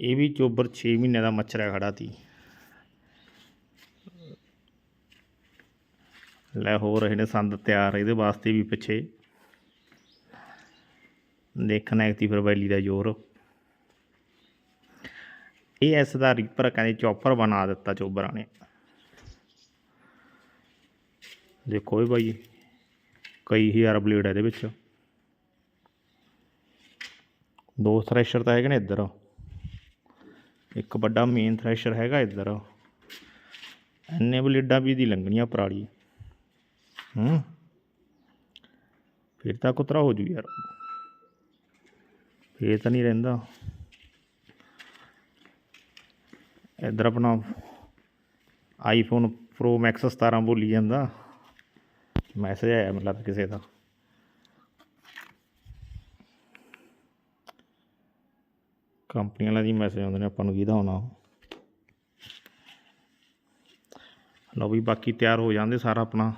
ਇਹ ਵੀ ਚੋਬਰ 6 ਮਹੀਨੇ ਦਾ ਮੱਛਰ ਹੈ ਖੜਾ ਤੀ। ਲੈ ਹੋ ਰਹੇ ਨੇ ਸੰਦ ਤਿਆਰ, ਇਹਦੇ ਵਾਸਤੇ ਵੀ ਪਿੱਛੇ। ਦੇਖਣਾ ਐਕਤੀ ਫਿਰ ਵੈਲੀ ਦਾ ਜ਼ੋਰ। ਇਹ ਇਸ ਦਾ ਰੀਪਰ ਕਹਿੰਦੇ ਚੌਪਰ ਬਣਾ ਦਿੱਤਾ ਚੋਬਰਾਂ ਨੇ। ਦੇਖੋ ਇਹ ਬਾਈ, ਕਈ ਹਜ਼ਾਰ ਬਲੇਡ ਇਹਦੇ ਵਿੱਚ। ਦੋ ਥ੍ਰੈਸ਼ਰ ਤਾਂ ਹੈਗੇ ਨੇ ਇੱਧਰ। ਇੱਕ ਵੱਡਾ ਮੇਨ ਥ੍ਰੈਸ਼ਰ ਹੈਗਾ ਇੱਧਰ। ਐਨੇ ਬਲੇਡਾਂ ਵੀ ਦੀ ਲੰਗਣੀਆਂ ਪਰਾਲੀ। ਹੂੰ। ਫਿਰ ਤਾਂ ਕੁਤਰਾ ਹੋ ਜੂ ਯਾਰ। ਫੇਰ ਤਾਂ ਨਹੀਂ ਰਹਿੰਦਾ। ਇੱਧਰ ਆਪਣਾ ਆਈਫੋਨ ਪ੍ਰੋ ਮੈਕਸ 17 ਬੋਲੀ ਜਾਂਦਾ। ਮੈਸੇਜ ਆਇਆ ਮਤਲਬ ਕਿਸੇ ਦਾ। ਕੰਪਨੀ ਵਾਲਿਆਂ ਦੀ ਮੈਸੇਜ ਆਉਂਦੇ ਨੇ, ਆਪਾਂ ਨੂੰ ਕਿਹਦਾ ਆਉਣਾ। ਲਓ ਵੀ ਬਾਕੀ ਤਿਆਰ ਹੋ ਜਾਂਦੇ ਸਾਰਾ ਆਪਣਾ।